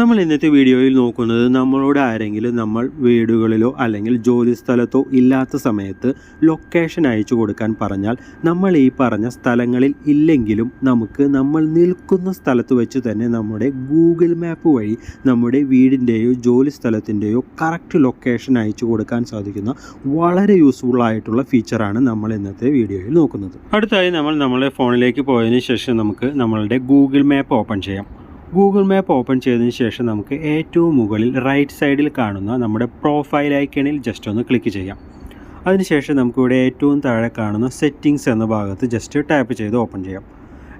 നമ്മൾ ഇന്നത്തെ വീഡിയോയിൽ നോക്കുന്നത് നമ്മളോട് ആരെങ്കിലും നമ്മൾ വീടുകളിലോ അല്ലെങ്കിൽ ജോലി സ്ഥലത്തോ ഇല്ലാത്ത സമയത്ത് ലൊക്കേഷൻ അയച്ചു കൊടുക്കാൻ പറഞ്ഞാൽ നമ്മൾ ഈ പറഞ്ഞ സ്ഥലങ്ങളിൽ ഇല്ലെങ്കിലും നമുക്ക് നമ്മൾ നിൽക്കുന്ന സ്ഥലത്ത് വെച്ച് തന്നെ നമ്മുടെ ഗൂഗിൾ മാപ്പ് വഴി നമ്മുടെ വീടിന്റെയോ ജോലി സ്ഥലത്തിന്റെയോ കറക്റ്റ് ലൊക്കേഷൻ അയച്ചു കൊടുക്കാൻ സാധിക്കുന്ന വളരെ യൂസ്ഫുൾ ആയിട്ടുള്ള ഫീച്ചറാണ് നമ്മൾ ഇന്നത്തെ വീഡിയോയിൽ നോക്കുന്നത്. അടുത്തായി നമ്മൾ നമ്മളെ ഫോണിലേക്ക് പോയതിന് ശേഷം നമുക്ക് നമ്മളുടെ ഗൂഗിൾ മാപ്പ് ഓപ്പൺ ചെയ്യാം. ഗൂഗിൾ മാപ്പ് ഓപ്പൺ ചെയ്തതിന് ശേഷം നമുക്ക് ഏറ്റവും മുകളിൽ റൈറ്റ് സൈഡിൽ കാണുന്ന നമ്മുടെ പ്രൊഫൈൽ ഐക്കണിൽ ജസ്റ്റ് ഒന്ന് ക്ലിക്ക് ചെയ്യാം. അതിനുശേഷം നമുക്കിവിടെ ഏറ്റവും താഴെ കാണുന്ന സെറ്റിങ്സ് എന്ന ഭാഗത്ത് ജസ്റ്റ് ടാപ്പ് ചെയ്ത് ഓപ്പൺ ചെയ്യാം.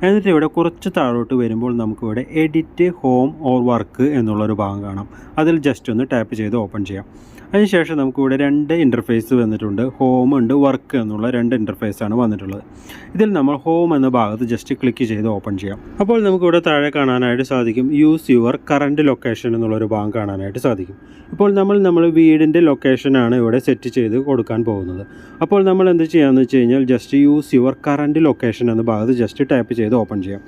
എന്നിട്ട് ഇവിടെ കുറച്ച് താഴോട്ട് വരുമ്പോൾ നമുക്കിവിടെ എഡിറ്റ് ഹോം ഓർ വർക്ക് എന്നുള്ളൊരു ഭാഗം കാണാം. അതിൽ ജസ്റ്റ് ഒന്ന് ടാപ്പ് ചെയ്ത് ഓപ്പൺ ചെയ്യാം. അതിനുശേഷം നമുക്കിവിടെ രണ്ട് ഇന്റർഫേസ് വന്നിട്ടുണ്ട്. ഹോം ഉണ്ട് വർക്ക് എന്നുള്ള രണ്ട് ഇന്റർഫേസാണ് വന്നിട്ടുള്ളത്. ഇതിൽ നമ്മൾ ഹോം എന്ന ഭാഗത്ത് ജസ്റ്റ് ക്ലിക്ക് ചെയ്ത് ഓപ്പൺ ചെയ്യാം. അപ്പോൾ നമുക്കിവിടെ താഴെ കാണാനായിട്ട് സാധിക്കും. യൂസ് യുവർ കറണ്ട് ലൊക്കേഷൻ എന്നുള്ളൊരു ഭാഗം കാണാനായിട്ട് സാധിക്കും. ഇപ്പോൾ നമ്മൾ നമ്മൾ വീടിന്റെ ലൊക്കേഷനാണ് ഇവിടെ സെറ്റ് ചെയ്ത് കൊടുക്കാൻ പോകുന്നത്. അപ്പോൾ നമ്മൾ എന്ത് ചെയ്യാമെന്ന് വെച്ച് കഴിഞ്ഞാൽ just use your current location എന്ന ഭാഗത്ത് ജസ്റ്റ് ടൈപ്പ് ചെയ്ത് ഓപ്പൺ ചെയ്യാം.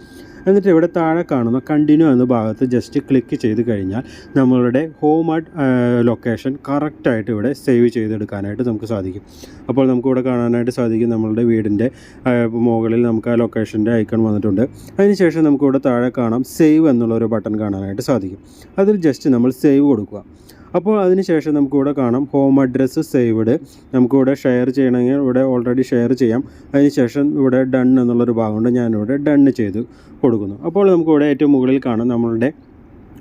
എന്നിട്ട് ഇവിടെ താഴെ കാണുന്ന കണ്ടിന്യൂ എന്ന ഭാഗത്ത് ജസ്റ്റ് ക്ലിക്ക് ചെയ്ത് കഴിഞ്ഞാൽ നമ്മളുടെ ഹോം ആർട്ട് ലൊക്കേഷൻ കറക്റ്റായിട്ട് ഇവിടെ സേവ് ചെയ്തെടുക്കാനായിട്ട് നമുക്ക് സാധിക്കും. അപ്പോൾ നമുക്ക് ഇവിടെ കാണാനായിട്ട് സാധിക്കും നമ്മളുടെ വീടിന്റെ മുകളിൽ നമുക്ക് ആ ലൊക്കേഷന്റെ ഐക്കൺ വന്നിട്ടുണ്ട്. അതിനുശേഷം നമുക്ക് ഇവിടെ താഴെ കാണാം സേവ് എന്നുള്ള ഒരു ബട്ടൺ കാണാനായിട്ട് സാധിക്കും. അതിൽ ജസ്റ്റ് നമ്മൾ സേവ് കൊടുക്കുക. അപ്പോൾ അതിനുശേഷം നമുക്കിവിടെ കാണാം ഹോം അഡ്രസ്സ് സേവ്ഡ് നമുക്കിവിടെ ഷെയർ ചെയ്യണമെങ്കിൽ ഇവിടെ ഓൾറെഡി ഷെയർ ചെയ്യാം. അതിനുശേഷം ഇവിടെ ഡൺ എന്നുള്ളൊരു ഭാഗമുണ്ട്. ഞാനിവിടെ ഡണ്ണ് ചെയ്ത് കൊടുക്കുന്നു. അപ്പോൾ നമുക്കിവിടെ ഏറ്റവും മുകളിൽ കാണാം നമ്മളുടെ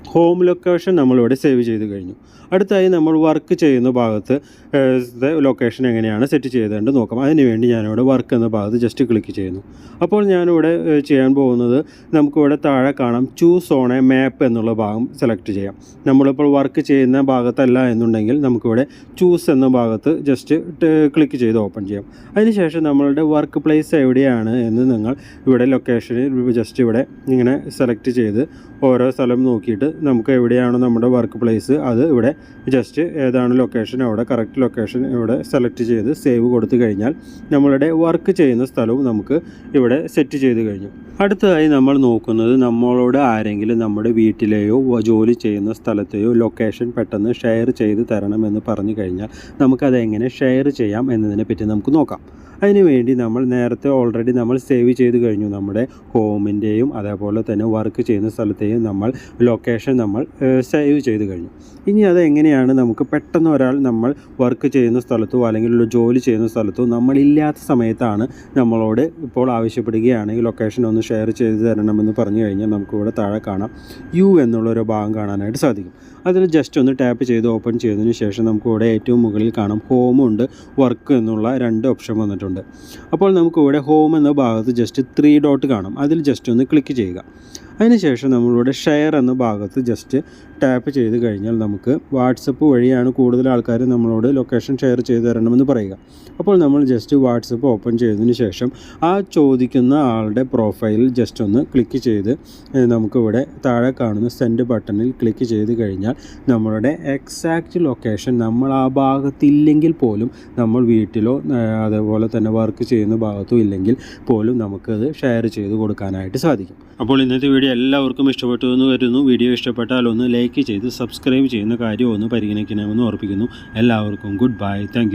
ഹോം ലൊക്കേഷൻ നമ്മളിവിടെ സേവ് ചെയ്ത് കഴിഞ്ഞു. അടുത്തായി നമ്മൾ വർക്ക് ചെയ്യുന്ന ഭാഗത്ത് ലൊക്കേഷൻ എങ്ങനെയാണ് സെറ്റ് ചെയ്തേണ്ടത് നോക്കാം. അതിനുവേണ്ടി ഞാനിവിടെ വർക്ക് എന്ന ഭാഗത്ത് ജസ്റ്റ് ക്ലിക്ക് ചെയ്യുന്നു. അപ്പോൾ ഞാനിവിടെ ചെയ്യാൻ പോകുന്നത് നമുക്കിവിടെ താഴെ കാണാം ചൂസ് ഓൺ എ മാപ്പ് എന്നുള്ള ഭാഗം സെലക്ട് ചെയ്യാം. നമ്മളിപ്പോൾ വർക്ക് ചെയ്യുന്ന ഭാഗത്തല്ല എന്നുണ്ടെങ്കിൽ നമുക്കിവിടെ ചൂസ് എന്ന ഭാഗത്ത് ജസ്റ്റ് ക്ലിക്ക് ചെയ്ത് ഓപ്പൺ ചെയ്യാം. അതിനുശേഷം നമ്മളുടെ വർക്ക് പ്ലേസ് എവിടെയാണ് എന്ന് നിങ്ങൾ ഇവിടെ ലൊക്കേഷനിൽ ജസ്റ്റ് ഇവിടെ ഇങ്ങനെ സെലക്ട് ചെയ്ത് ഓരോ സ്ഥലം നോക്കിയിട്ട് നമുക്ക് എവിടെയാണോ നമ്മുടെ വർക്ക് പ്ലേസ് അത് ഇവിടെ ജസ്റ്റ് ഏതാണ് ലൊക്കേഷൻ അവിടെ കറക്റ്റ് ലൊക്കേഷൻ ഇവിടെ സെലക്ട് ചെയ്ത് സേവ് കൊടുത്തു കഴിഞ്ഞാൽ നമ്മളുടെ വർക്ക് ചെയ്യുന്ന സ്ഥലവും നമുക്ക് ഇവിടെ സെറ്റ് ചെയ്ത് കഴിഞ്ഞു. അടുത്തതായി നമ്മൾ നോക്കുന്നത് നമ്മളോട് ആരെങ്കിലും നമ്മുടെ വീട്ടിലെയോ ജോലി ചെയ്യുന്ന സ്ഥലത്തെയോ ലൊക്കേഷൻ പെട്ടെന്ന് ഷെയർ ചെയ്ത് തരണമെന്ന് പറഞ്ഞു കഴിഞ്ഞാൽ നമുക്കത് എങ്ങനെ ഷെയർ ചെയ്യാം എന്നതിനെ പറ്റി നമുക്ക് നോക്കാം. അതിനുവേണ്ടി നമ്മൾ നേരത്തെ ഓൾറെഡി നമ്മൾ സേവ് ചെയ്ത് കഴിഞ്ഞു. നമ്മുടെ ഹോമിന്റെയും അതേപോലെ തന്നെ വർക്ക് ചെയ്യുന്ന സ്ഥലത്തെയും നമ്മൾ ലൊക്കേഷൻ നമ്മൾ സേവ് ചെയ്ത് കഴിഞ്ഞു. ഇനി അത് എങ്ങനെയാണ് നമുക്ക് പെട്ടെന്ന് ഒരാൾ നമ്മൾ വർക്ക് ചെയ്യുന്ന സ്ഥലത്തോ അല്ലെങ്കിൽ ജോലി ചെയ്യുന്ന സ്ഥലത്തോ നമ്മളില്ലാത്ത സമയത്താണ് നമ്മളോട് ഇപ്പോൾ ആവശ്യപ്പെടുകയാണെങ്കിൽ ലൊക്കേഷൻ ഒന്ന് ഷെയർ ചെയ്ത് തരണമെന്ന് പറഞ്ഞു കഴിഞ്ഞാൽ നമുക്കിവിടെ താഴെ കാണാം. യു എന്നുള്ളൊരു ഭാഗം കാണാനായിട്ട് സാധിക്കും. അതിൽ ജസ്റ്റ് ഒന്ന് ടാപ്പ് ചെയ്ത് ഓപ്പൺ ചെയ്തതിന് ശേഷം നമുക്ക് ഇവിടെ ഏറ്റവും മുകളിൽ കാണാം ഹോം ഉണ്ട് വർക്ക് എന്നുള്ള രണ്ട് ഓപ്ഷൻ വന്നിട്ടുണ്ട്. അപ്പോൾ നമുക്ക് ഇവിടെ ഹോം എന്ന ഭാഗത്ത് ജസ്റ്റ് ത്രീ ഡോട്ട് കാണാം. അതിൽ ജസ്റ്റ് ഒന്ന് ക്ലിക്ക് ചെയ്യുക. അതിനുശേഷം നമ്മളിവിടെ ഷെയർ എന്ന ഭാഗത്ത് ജസ്റ്റ് ടാപ്പ് ചെയ്ത് കഴിഞ്ഞാൽ നമുക്ക് വാട്സപ്പ് വഴിയാണ് കൂടുതൽ ആൾക്കാർ നമ്മളോട് ലൊക്കേഷൻ ഷെയർ ചെയ്ത് തരണമെന്ന് പറയുക. അപ്പോൾ നമ്മൾ ജസ്റ്റ് വാട്സപ്പ് ഓപ്പൺ ചെയ്തതിന് ശേഷം ആ ചോദിക്കുന്ന ആളുടെ പ്രൊഫൈൽ ജസ്റ്റ് ഒന്ന് ക്ലിക്ക് ചെയ്ത് നമുക്കിവിടെ താഴെ കാണുന്ന സെൻഡ് ബട്ടണിൽ ക്ലിക്ക് ചെയ്ത് കഴിഞ്ഞാൽ നമ്മളുടെ എക്സാക്റ്റ് ലൊക്കേഷൻ നമ്മൾ ആ ഭാഗത്തില്ലെങ്കിൽ പോലും നമ്മൾ വീട്ടിലോ അതേപോലെ തന്നെ വർക്ക് ചെയ്യുന്ന ഭാഗത്തോ ഇല്ലെങ്കിൽ പോലും നമുക്കത് ഷെയർ ചെയ്ത് കൊടുക്കാനായിട്ട് സാധിക്കും. അപ്പോൾ ഇന്നത്തെ വീഡിയോ എല്ലാവർക്കും ഇഷ്ടപ്പെട്ടു എന്ന് വരുന്നു വീഡിയോ ഇഷ്ടപ്പെട്ടാൽ ഒന്ന് ലൈക്ക് ചെയ്ത് സബ്സ്ക്രൈബ് ചെയ്യുന്ന കാര്യം ഒന്ന് പരിഗണിക്കണമെന്ന് ഓർപ്പിക്കുന്നു. എല്ലാവർക്കും ഗുഡ് ബൈ. താങ്ക്